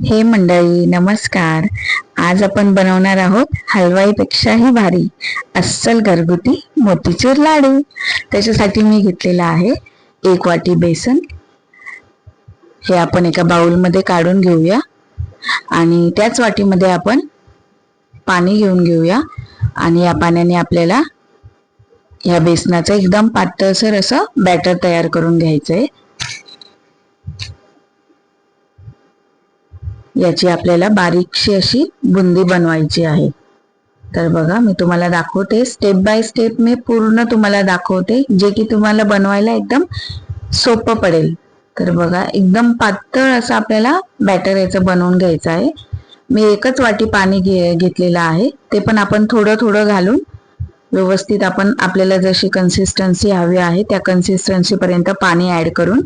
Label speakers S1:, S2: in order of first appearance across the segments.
S1: हे मंडळी नमस्कार. आज आपण बनवणार आहोत हलवाईपेक्षाही भारी अस्सल घरगुती मोतीचूर लाडू. त्याच्यासाठी मी घेतलेला आहे एक वाटी बेसन. हे आपण एका बाउलमध्ये काढून घेऊया. आणि त्याच वाटीमध्ये आपण पाणी घेऊन घेऊया. आणि या पाण्याने आपल्याला या बेसनाचं एकदम पातळसर असं बॅटर तयार करून घ्यायचं आहे याची आपल्याला बारीकशी अशी बुंदी बनवायची आहे. तर बघा मी तुम्हाला दाखवते. स्टेप बाय स्टेप मी पूर्ण तुम्हाला दाखवते जे की तुम्हाला बनवायला एकदम सोपं पडेल. तर बघा एकदम पातळ असं आपल्याला बॅटर याचं बनवून घ्यायचं आहे. मी एकच वाटी पाणी घे घेतलेलं आहे. ते पण आपण थोडं थोडं घालून व्यवस्थित आपण आपल्याला जशी कन्सिस्टन्सी हवी आहे त्या कन्सिस्टन्सीपर्यंत पाणी ॲड करून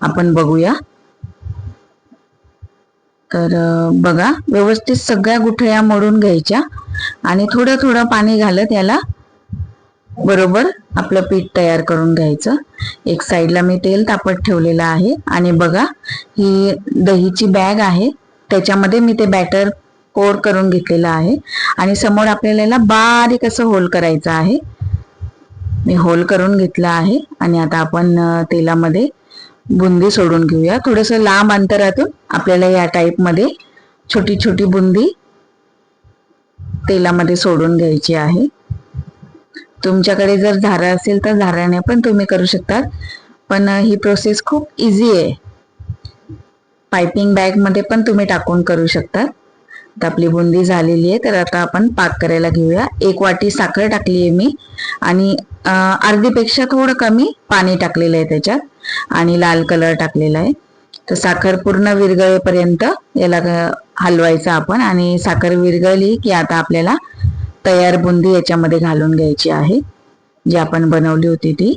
S1: आपण बघूया. तर बघा व्यवस्थित सगळ्या गुठळ्या मोडून घ्यायच्या आणि थोडं थोडं पाणी घालत याला बरोबर आपलं पीठ तयार करून घ्यायचं. एक साईडला मी तेल तापत ठेवलेलं आहे आणि बघा ही दहीची बॅग आहे. त्याच्यामध्ये मी ते बॅटर कोर करून घेतलेलं आहे आणि समोर आपल्याला याला बारीक असं होल करायचं आहे. मी होल करून घेतलं आहे आणि आता आपण तेलामध्ये बुंदी सोडून घेऊया. थोडस लांब अंतरातून आपल्याला या टाईपमध्ये छोटी छोटी बुंदी तेलामध्ये सोडून घ्यायची आहे. तुमच्याकडे जर झारा असेल तर झाऱ्याने पण तुम्ही करू शकतात. पण ही प्रोसेस खूप इझी आहे. पायपिंग बॅगमध्ये पण तुम्ही टाकून करू शकतात. तर आपली बुंदी झालेली आहे तर आता आपण पाक करायला घेऊया. एक वाटी साखर टाकली आहे मी आणि अर्धीपेक्षा थोडं कमी पाणी टाकलेलं आहे त्याच्यात आणि लाल कलर टाकलेला आहे. तर साखर पूर्ण विरगळेपर्यंत याला हलवायचं आपण आणि साखर विरघळली की आता आपल्याला तयार बुंदी याच्यामध्ये घालून घ्यायची आहे जी आपण बनवली होती ती.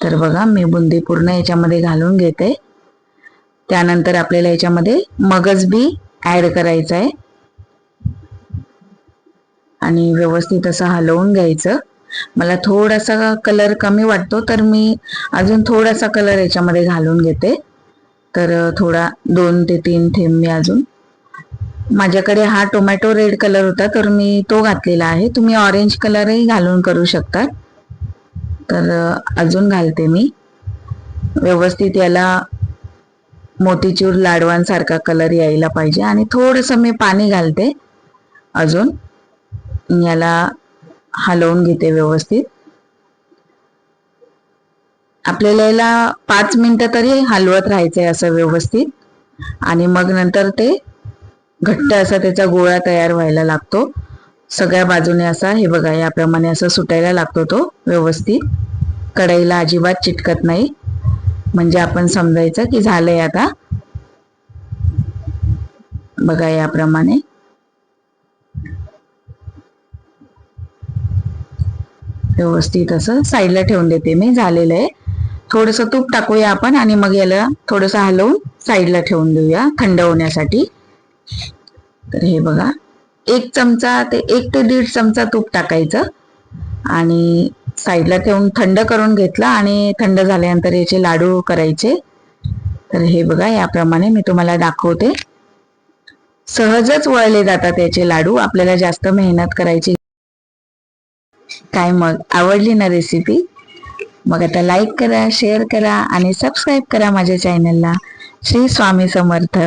S1: तर बघा मी बुंदी पूर्ण याच्यामध्ये घालून घेते. त्यानंतर आपल्याला याच्यामध्ये मगज बी ऍड करायचं आहे. आणि व्यवस्थित असं हलवून घ्यायचं. मला थोडासा कलर कमी वाटतो तर मी अजून थोडासा कलर याच्यामध्ये घालून घेते. तर थोडा दोन ते तीन थेंब मी अजून. माझ्याकडे हा टोमॅटो रेड कलर होता तर मी तो घातलेला आहे. तुम्ही ऑरेंज कलरही घालून करू शकता. तर अजून घालते मी. व्यवस्थित याला मोतीचूर लाडवांसारखा कलर यायला पाहिजे. आणि थोडंसं मी पाणी घालते. अजून याला हलवून घेते व्यवस्थित. आपल्याला याला पाच मिनटं तरी हलवत राहायचंय असं व्यवस्थित. आणि मग नंतर ते घट्ट असा त्याचा गोळा तयार व्हायला लागतो. सगळ्या बाजूने असा हे बघा याप्रमाणे असं सुटायला लागतो तो व्यवस्थित. कढईला अजिबात चिटकत नाही. म्हणजे आपण समजायचं की झालंय आता. बघा याप्रमाणे. व्यवस्थित असं साईडला ठेवून देते मी झालेलं आहे. थोडस तूप टाकूया आपण आणि मग याला थोडस हलवून साईडला ठेवून देऊया थंड होण्यासाठी. तर हे बघा एक चमचा ते एक ते दीड चमचा तूप टाकायचं. आणि साईडला ठेवून थंड करून घेतला आणि थंड झाल्यानंतर याचे लाडू करायचे. तर हे बघा याप्रमाणे मी तुम्हाला दाखवते. सहजच वळले जातात याचे लाडू. आपल्याला जास्त मेहनत करायची काय मग आवडली ना रेसिपी मग आता लाईक करा शेअर करा आणि सबस्क्राईब करा माझ्या चॅनलला श्री स्वामी समर्थ.